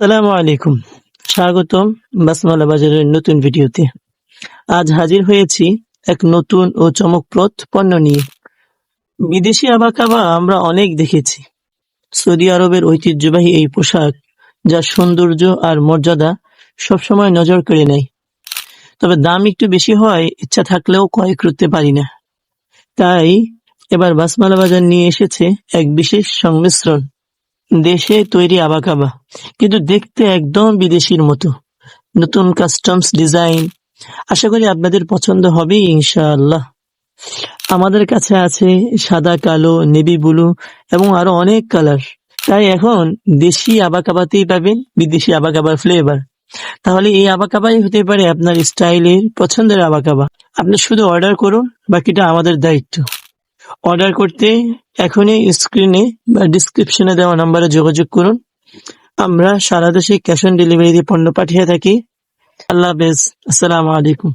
সালামু আলাইকুম। স্বাগতম বাসমালা বাজারের নতুন ভিডিওতে। আজ হাজির হয়েছি এক নতুন ও চমকপ্রদ পণ্য নিয়ে। বিদেশি আবাকাবা আমরা অনেক দেখেছি। সৌদি আরবের ঐতিহ্যবাহী এই পোশাক, যার সৌন্দর্য আর মর্যাদা সবসময় নজর কেড়ে নেয়। তবে দাম একটু বেশি হয় ইচ্ছা থাকলেও ক্রয় করতে পারি না। তাই এবার বাসমালা বাজার নিয়ে এসেছে এক বিশেষ সংমিশ্রণ। দেশে তৈরি আবাকাবা, কিন্তু দেখতে একদম বিদেশির মতো। নতুন কাস্টমস ডিজাইন আশা করি আপনাদের পছন্দ হবে, ইনশাআল্লাহ। আমাদের কাছে আছে সাদা, কালো নেভি ব্লু এবং আরও অনেক কালার তাই এখন দেশি আবাকাবাতেই পাবেন, বিদেশি আবাকাবার ফ্লেভার তাহলে এই আবাকাবাই হতে পারে আপনার স্টাইলের পছন্দের আবাকাবা। আপনি শুধু অর্ডার করুন, বাকিটা আমাদের দায়িত্ব। অর্ডার করতে এখনই স্ক্রিনে বা ডিসক্রিপশনে দেওয়া নম্বরে যোগাযোগ করুন। আমরা সারা দেশে ক্যাশ অন ডেলিভারি পণ্য পাঠিয়ে থাকি। আল্লাহ হাফেজ। আসসালামু আলাইকুম।